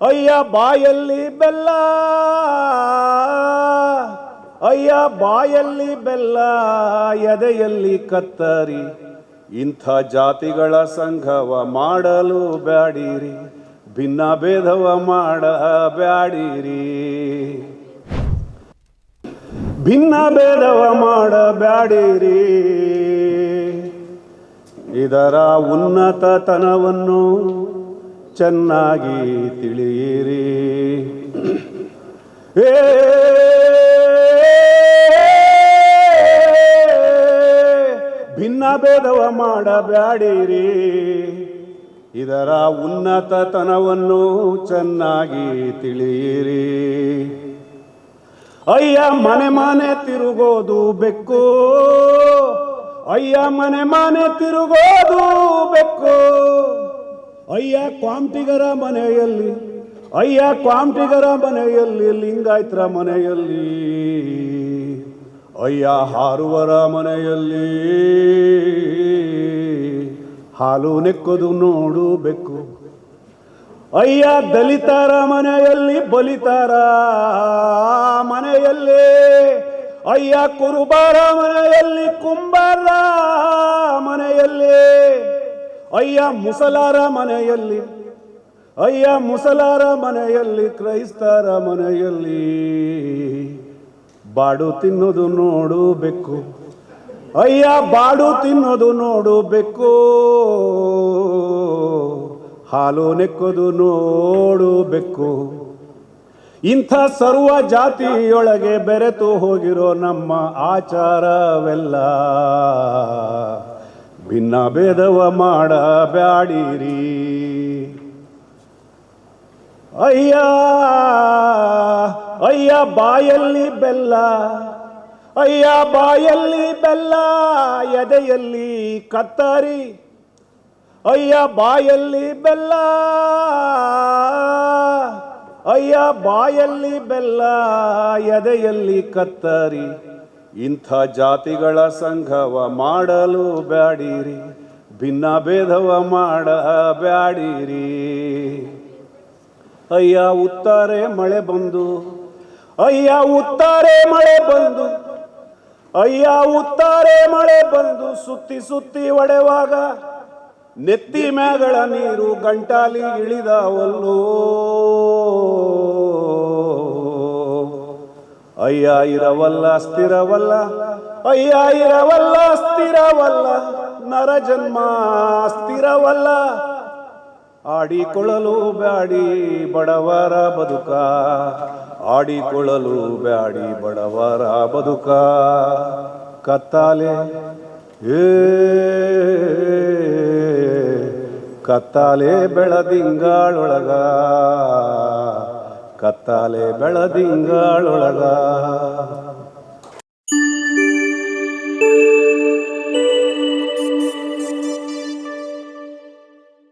ಅಯ್ಯ ಬಾಯಲ್ಲಿ ಬೆಲ್ಲ. ಅಯ್ಯ ಬಾಯಲ್ಲಿ ಬೆಲ್ಲ, ಎದೆಯಲ್ಲಿ ಕತ್ತರಿ. ಇಂಥ ಜಾತಿಗಳ ಸಂಘವ ಮಾಡಲು ಬ್ಯಾಡಿರಿ, ಭಿನ್ನ ಭೇದವ ಮಾಡ ಬ್ಯಾಡಿರಿ. ಭಿನ್ನ ಭೇದವ ಮಾಡಬ್ಯಾಡಿರಿ ಇದರ ಉನ್ನತತನವನ್ನು ಚೆನ್ನಾಗಿ ತಿಳಿಯಿರಿ. ಏ, ಭಿನ್ನ ಭೇದವ ಮಾಡಬ್ಯಾಡಿರಿ. ಇದರ ಉನ್ನತತನವನ್ನು ಚೆನ್ನಾಗಿ ತಿಳಿಯಿರಿ. ಅಯ್ಯ ಮನೆ ಮನೆ ತಿರುಗೋದು ಬೆಕ್ಕು. ಅಯ್ಯ ಮನೆ ಮನೆ ತಿರುಗೋದು ಬೆಕ್ಕು. ಅಯ್ಯ ಕ್ವಾಂಟಿಗರ ಮನೆಯಲ್ಲಿ, ಅಯ್ಯ ಕ್ವಾಂಟಿಗರ ಮನೆಯಲ್ಲಿ, ಲಿಂಗಾಯ್ತರ ಮನೆಯಲ್ಲಿ, ಅಯ್ಯ ಹಾರುವರ ಮನೆಯಲ್ಲಿ, ಹಾಲು ನೆಕ್ಕೋದು ನೋಡಬೇಕು. ಅಯ್ಯ ದಲಿತರ ಮನೆಯಲ್ಲಿ, ಬಲಿತಾರ ಮನೆಯಲ್ಲಿ, ಅಯ್ಯ ಕುರುಬಾರ ಮನೆಯಲ್ಲಿ, ಕುಂಬಾರ ಅಯ್ಯ ಮುಸಲಾರ ಮನೆಯಲ್ಲಿ, ಅಯ್ಯ ಮುಸಲಾರ ಮನೆಯಲ್ಲಿ, ಕ್ರೈಸ್ತರ ಮನೆಯಲ್ಲಿ. ಬಾಡು ತಿನ್ನೋದು ನೋಡು ಬೆಕ್ಕು ಅಯ್ಯ ಬಾಡು ತಿನ್ನೋದು ನೋಡು ಬೆಕ್ಕು ಹಾಲು ನೆಕ್ಕೋದು ನೋಡು ಬೆಕ್ಕು ಇಂಥ ಸರ್ವ ಜಾತಿಯೊಳಗೆ ಬೆರೆತು ಹೋಗಿರೋ ನಮ್ಮ ಆಚಾರವೆಲ್ಲ ಭಿನ್ನ ಭೇದವ ಮಾಡಬ್ಯಾಡಿರಿ. ಅಯ್ಯ ಅಯ್ಯ ಬಾಯಲ್ಲಿ ಬೆಲ್ಲ, ಅಯ್ಯ ಬಾಯಲ್ಲಿ ಬೆಲ್ಲ, ಎದೆಯಲ್ಲಿ ಕತ್ತರಿ. ಅಯ್ಯ ಬಾಯಲ್ಲಿ ಬೆಲ್ಲ, ಅಯ್ಯ ಬಾಯಲ್ಲಿ ಬೆಲ್ಲ, ಎದೆಯಲ್ಲಿ ಕತ್ತರಿ. ಇಂಥ ಜಾತಿಗಳ ಸಂಘವ ಮಾಡಲು ಬ್ಯಾಡಿರಿ, ಭಿನ್ನ ಭೇದವ ಮಾಡ ಬ್ಯಾಡಿರಿ. ಅಯ್ಯ, ಉತ್ತಾರೆ ಮಳೆ ಬಂದು, ಅಯ್ಯ, ಉತ್ತಾರೆ ಮಳೆ ಬಂದು, ಅಯ್ಯ, ಉತ್ತಾರೆ ಮಳೆ ಬಂದು, ಸುತ್ತಿ ಸುತ್ತಿ ಒಡೆವಾಗ ನೆತ್ತಿ ಮ್ಯಾಗಳ ನೀರು ಗಂಟಾಲಿ ಇಳಿದವಲ್ಲೋ. ಅಯ್ಯ ಇರವಲ್ಲ ಸ್ಥಿರವಲ್ಲ ಅಯ್ಯ ಇರವಲ್ಲ ಸ್ಥಿರವಲ್ಲ ನರ ಜನ್ಮ ಸ್ಥಿರವಲ್ಲ ಆಡಿಕೊಳ್ಳಲು ಬ್ಯಾಡಿ ಬಡವರ ಬದುಕ. ಆಡಿಕೊಳ್ಳಲು ಬ್ಯಾಡಿ ಬಡವರ ಬದುಕ. ಕತ್ತಾಲೆ, ಏ, ಕತ್ತಾಲೆ ಬೆಳದಿಂಗಾಳೊಳಗ. ಕತ್ತಾಲೆ ಬೆಳದಿಂಗಾಳೊಳಗ